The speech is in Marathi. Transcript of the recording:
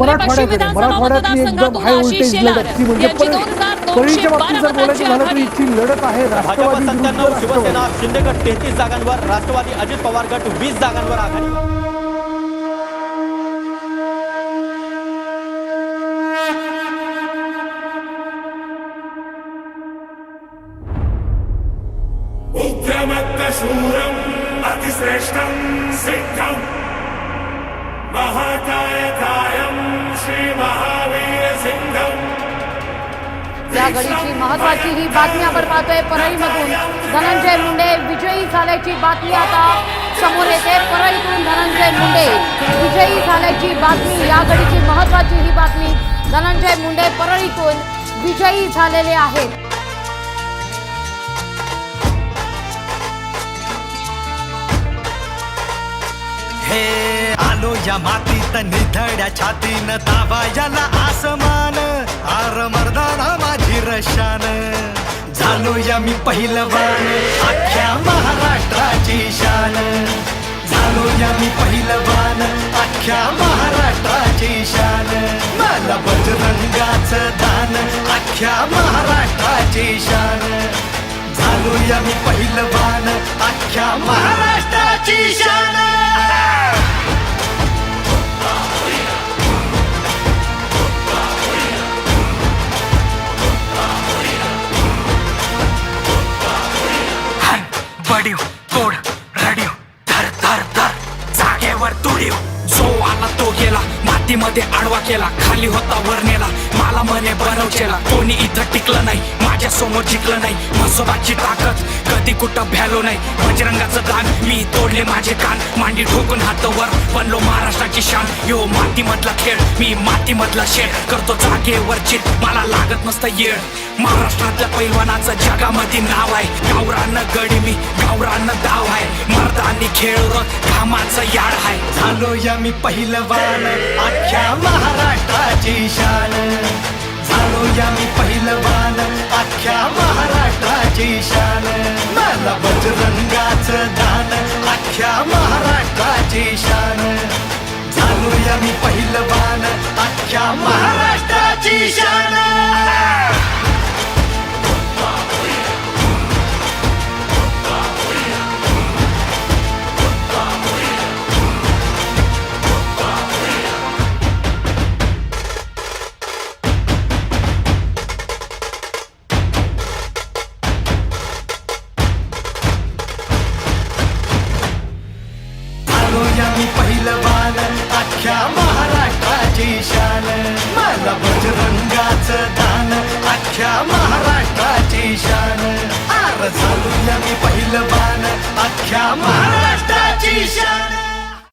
विधानसभा मराठवाड्यातली एकदम हाय व्होल्टेज लढत ती म्हणजे यांची परळी- 2212 परळीच्या बाबतीत जर बोलायचं झालं तर इथली लढत आहे भाजप राष्ट्रवादी शिवसेना शिंदे गट तेहतीस जागांवर राष्ट्रवादी अजित पवार गट वीस जागांवर आघाडी. उद्यमत्तशूरम् अतिश्रेष्ठं सिद्धम् महाकायकायं या घडीची महत्वाची ही बातमी आपण पाहतोय परळीमधून. धनंजय मुंडे विजयी झाल्याची बातमी आता समोर येते. परळीतून धनंजय मुंडे विजयी झाल्याची बातमी या घडीची महत्वाची ही बातमी. धनंजय मुंडे परळीतून विजयी झालेले आहेत. हे आलो या मातीत निधड्या छातीन दाबायला याला आर माझी रशान झालो या मी पहिलवान. अख्ख्या महाराष्ट्राची शान. झालो या मी पहिलवान. अख्ख्या महाराष्ट्राची शान. मला बजरंगाच दान. अख्ख्या महाराष्ट्राची शान. झालो या मी पहिलवान. अख्ख्या महाराष्ट्राची शान. तुळी जो आला तो गेला मातीमध्ये आडवा केला खाली होता वर नेला मला म्हणे बनवचेला कोणी इथं टिकलं नाही माझ्यासमोर जिंकलं नाही म्हसोबाची ताकद कधी कुठं भ्यालो नाही बजरंगाचं दान मी तोडले माझे कान. मांडी ठोकून हात वर बनलो महाराष्ट्राची शान. यो मातीमधला खेळ मी मातीमधला शेळ करतो जागेवर चित मला लागत नसतं येळ. महाराष्ट्रातल्या पैलवानाचं जगामध्ये नाव आहे. गावरानं गडी मी गावरानं दाव आहे. मर्दानी खेळ कामाचं याड आहे. झालो या मी पहिलवान अख्ख्या महाराष्ट्राची शान. झालो या मी पहिलवान अख्ख्या महाराष्ट्राची शान. मला बजरंगाचं दान अख्ख्या महाराष्ट्राची शान. झालो या मी पहिलवान अख्ख्या महाराष्ट्राची शान. मला बजरंगाचं दान. अख्ख्या महाराष्ट्राची शान. आर झालो या मी बाण. अख्ख्या महाराष्ट्राची शान.